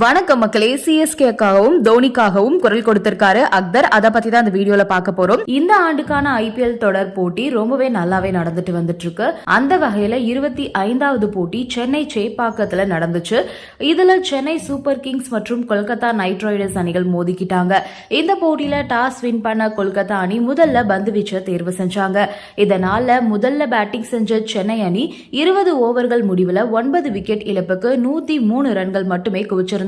வணக்கம் மக்களே சிஎஸ்கேக்காகவும் தோனிக்காகவும் குரல் கொடுத்திருக்காரு அக்தர். அதை பத்தி தான் இந்த வீடியோல பார்க்க போறோம். இந்த ஆண்டுக்கான ஐபிஎல் தொடர் போட்டி ரொம்பவே நல்லாவே நடந்துட்டு வந்துட்டு இருக்கு அந்த வகையில இருபத்தி ஐந்தாவது போட்டி சென்னை சேப்பாக்கத்துல நடந்துச்சு. இதுல சென்னை சூப்பர் கிங்ஸ் மற்றும் கொல்கத்தா நைட் ரைடர்ஸ் அணிகள் மோதிக்கிட்டாங்க. இந்த போட்டியில டாஸ் வின் பண்ண கொல்கத்தா அணி முதல்ல பந்து வீச்ச தேர்வு செஞ்சாங்க. இதனால முதல்ல பேட்டிங் செஞ்ச சென்னை அணி இருபது ஓவர்கள் முடிவுல ஒன்பது விக்கெட் இழப்புக்கு நூத்தி மூணு ரன்கள் மட்டுமே குவிச்சிருந்தாங்க.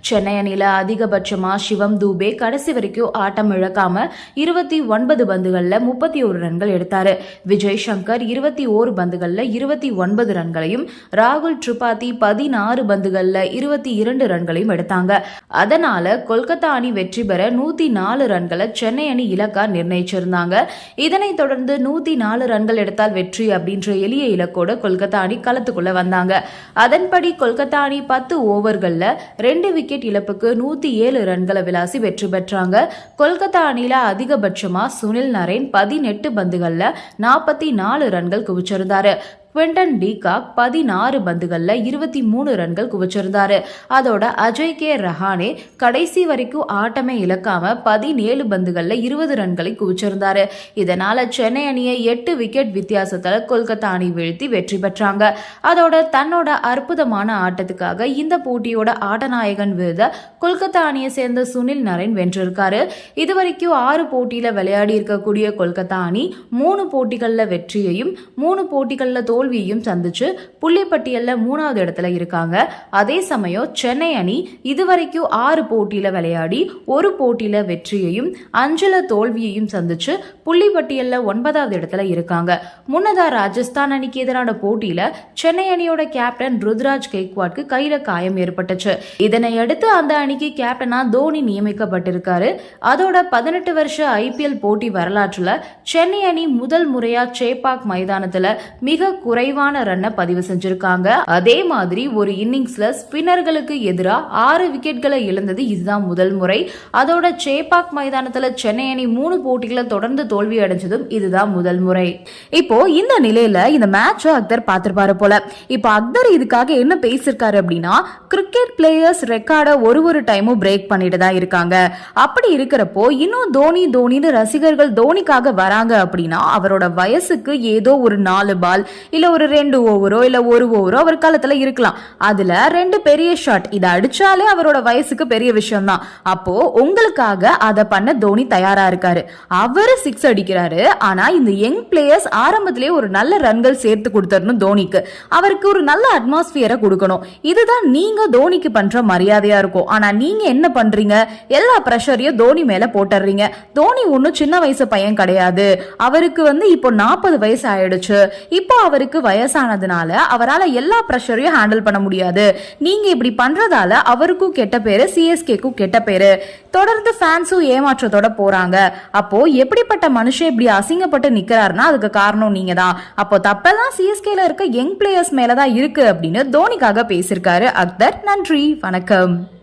சென்னை அணியில அதிகபட்சமா சிவம் தூபே கடைசி வரைக்கும் ஆட்டம் இழக்காம இருபத்தி ஒன்பது பந்துகள்ல முப்பத்தி ஒரு ரன்கள் எடுத்தாரு. விஜய் சங்கர் இருபத்தி ஓரு பந்துகள்ல இருபத்தி ஒன்பது ரன்களையும் ராகுல் திரிபாதி பதினாறு பந்துகள்ல இருபத்தி இரண்டு ரன்களையும் எடுத்தாங்க. அதனால கொல்கத்தா அணி வெற்றி பெற நூத்தி நாலு ரன்களை சென்னை அணி இலக்கா நிர்ணயிச்சிருந்தாங்க. இதனைத் தொடர்ந்து நூத்தி நாலு ரன்கள் எடுத்தால் வெற்றி அப்படின்ற எளிய இலக்கோடு கொல்கத்தா அணி களத்துக்குள்ள வந்தாங்க. அதன்படி கொல்கத்தா அணி பத்து ஓவர்கள்ல ரெண்டு விக்கெட் இழப்புக்கு நூத்தி ஏழு ரன்களை விளாசி வெற்றி பெற்றாங்க. கொல்கத்தா அணியில அதிகபட்சமா சுனில் நரேன் பதினெட்டு பந்துகள்ல நாற்பத்தி நாலு ரன்கள் குவிச்சிருந்தாரு. குவிண்டன் டீகாக் பதினாறு பந்துகளில் இருபத்தி மூணு ரன்கள் குவிச்சிருந்தாரு. அதோட அஜய் கே ரஹானே கடைசி வரைக்கும் ஆட்டமே இழக்காம பதினேழு பந்துகளில் இருபது ரன்களை குவிச்சிருந்தாரு. இதனால சென்னை அணியை எட்டு விக்கெட் வித்தியாசத்தில் கொல்கத்தா அணி வீழ்த்தி வெற்றி பெற்றாங்க. அதோட தன்னோட அற்புதமான ஆட்டத்துக்காக இந்த போட்டியோட ஆட்டநாயகன் விருத கொல்கத்தா அணியை சேர்ந்த சுனில் நரேன் வென்றிருக்காரு. இதுவரைக்கும் ஆறு போட்டியில விளையாடி இருக்கக்கூடிய கொல்கத்தா அணி மூணு போட்டிகளில் வெற்றியையும் மூணு போட்டிகளில் தோல் தோல்வியையும் சந்திச்சு புள்ளிப்பட்டியல்ல மூணாவது இடத்துல இருக்காங்க. அதே சமயம் சென்னை அணி இதுவரைக்கும் ஆறு போட்டியில் விளையாடி ஒரு போட்டியில் வெற்றியையும் அஞ்சில் தோல்வியையும் சந்திச்சு புள்ளிப்பட்டியல்ல ஒன்பதாவது இடத்துல இருக்காங்க. முன்னதாக ராஜஸ்தான் அணிக்கு எதிரான போட்டியில் சென்னை அணியோட கேப்டன் ருத்ராஜ் கெய்க்வாட்க்கு கையில் காயம் ஏற்பட்டுச்சு. இதனை அடுத்து அந்த அணிக்கு கேப்டனா தோனி நியமிக்கப்பட்டிருக்காரு. அதோட பதினெட்டு வருஷ ஐபிஎல் போட்டி வரலாற்றில் சென்னை அணி முதல் முறையாக சேப்பாக் மைதானத்தில் மிக குறைவான ரன்னை பதிவு செஞ்சிருக்காங்க. அதே மாதிரி ஒரு இன்னிங்ஸ்ல ஸ்பின்னர்களுக்கு எதிராக ஆறு விக்கெட்களை இழந்தது இதுதான் முதல் முறை. அதோட சேப்பாக் மைதானத்துல சென்னை அணி மூணு போட்டிகளை தொடர்ந்து தோல்வி அடைஞ்சதும் இதுதான் முதல் முறை. இப்போ இந்த நிலையில இந்த மேட்ச் அக்தர் பார்த்திருப்பாரு போல. இப்போ அக்தர் இதுக்காக என்ன பேசியிருக்காரு அப்படின்னா கிரிக்கெட் பிளேயர்ஸ் ரெக்கார்டை ஒரு ஒரு டைமும் பிரேக் பண்ணிட்டு தான் இருக்காங்க. அப்படி இருக்கிறப்போ இன்னும் தோனி தோனின்னு ரசிகர்கள் தோனிக்காக வராங்க அப்படின்னா அவரோட வயசுக்கு ஏதோ ஒரு நாலு பால் இல்ல ஒரு ரெண்டு ஓவரோ இல்ல ஒரு ஓவரோ அவர் காலத்துல இருக்கலாம். அதுல ரெண்டு பெரிய ஷாட். இதை அடிச்சாலே அவரோட வயசுக்கு பெரிய விஷயம் தான் உங்களுக்காக அதை பண்ண தோனி தயாரா இருக்காரு. அவரு சிக்ஸ் அடிக்கிறாரு. ஆனால் இந்த யங் பிளேயர்ஸ் ஆரம்பத்திலே ஒரு நல்ல ரன்கள் சேர்த்து கொடுத்தரணும் தோனிக்கு. அவருக்கு ஒரு நல்ல அட்மாஸ்பியரை கொடுக்கணும். இதுதான் நீங்க தோனிக்கு பண்ற மரியாதையா இருக்கும். ஆனா நீங்க என்ன பண்றீங்க? எல்லா ப்ரெஷரையும் தோனி மேல போட்டுறீங்க. தோனி ஒன்றும் சின்ன வயசு பையன் கிடையாது. அவருக்கு வந்து இப்போ நாற்பது வயசு ஆயிடுச்சு. இப்போ அவருக்கு வயசானதுனால அவரால் எல்லா ப்ரெஷரையும் ஹேண்டில் பண்ண முடியாது. நீங்க இப்படி பண்றதால அவருக்கும் கெட்ட பேரு சிஎஸ்கேக்கும் கெட்ட பேரு. தொடர்ந்து ஃபேன்ஸும் ஏமாற்றத்தோட போறாங்க. அப்போ எப்படிப்பட்ட மனுஷன் இப்படி அசிங்கப்பட்டு நிக்கிறாருன்னா அதுக்கு காரணம் நீங்க தான் அப்போ தப்பெல்லாம் சிஎஸ்கேல இருக்க யங் பிளேயர்ஸ் மேலதான் இருக்கு அப்படின்னு தோனிக்காக பேசியிருக்காரு அக்தர். நன்றி வணக்கம்.